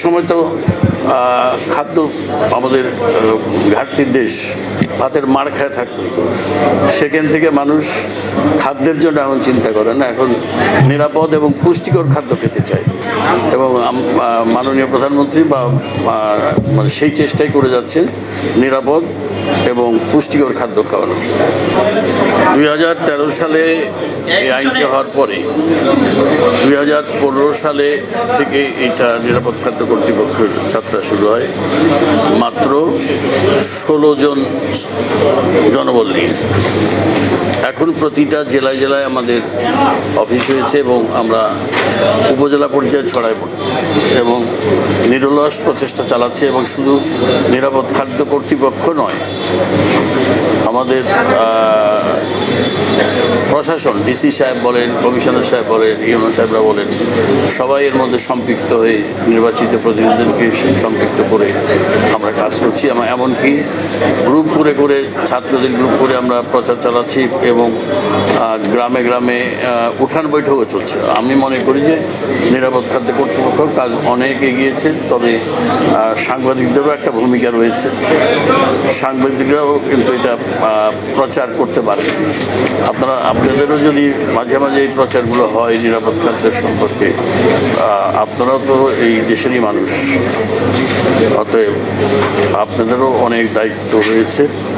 সময় তো খাদ্য আমাদের ঘাটতির দেশ। ভাতের মার খায় থাকতো সেখান থেকে মানুষ খাদ্যের জন্য এখন চিন্তা করে না। এখন নিরাপদ এবং পুষ্টিকর খাদ্য খেতে চায়। এবং মাননীয় প্রধানমন্ত্রী বা মানে সেই চেষ্টাই করে যাচ্ছেন নিরাপদ এবং পুষ্টিকর খাদ্য খাওয়ানো। দুই হাজার তেরো সালে এই আইনটি হওয়ার পরে, দুই হাজার পনেরো সালে থেকে এটা নিরাপদ খাদ্য কর্তৃপক্ষের যাত্রা শুরু হয়। মাত্র ষোলো জন জনবল নিয়ে। এখন প্রতিটা জেলায় জেলায় আমাদের অফিস হয়েছে এবং আমরা উপজেলা পর্যায়ে ছড়ায় পড়তেছি এবং নিরলস প্রচেষ্টা চালাচ্ছে এবং শুধু নিরাপদ খাদ্য কর্তৃপক্ষ নয়, আমাদের প্রশাসন, ডিসি সাহেব বলেন, কমিশনার সাহেব বলেন, ইউনো সাহেবরা বলেন, সবাই এর মধ্যে সম্পৃক্ত হয়ে নির্বাচিত প্রতিনিধিদেরকে সম্পৃক্ত করে আমরা কাজ করছি আমরা, এমনকি গ্রুপ করে করে, ছাত্রদের গ্রুপ করে আমরা প্রচার চালাচ্ছি এবং গ্রামে গ্রামে উঠান বৈঠকও চলছে। আমি মনে করি যে নিরাপদ খাদ্য কর্তৃপক্ষ কাজ অনেক এগিয়েছে, তবে সাংবাদিকদেরও একটা ভূমিকা রয়েছে। সাংবাদিকরাও কিন্তু এটা প্রচার করতে পারে। আপনারা, আপনাদেরও যদি মাঝে মাঝে এই প্রচারগুলো হয় নিরাপদ খাদ্য সম্পর্কে আপনারাও তো এই দেশেরই মানুষ। অতএব আপনাদেরও অনেক দায়িত্ব রয়েছে।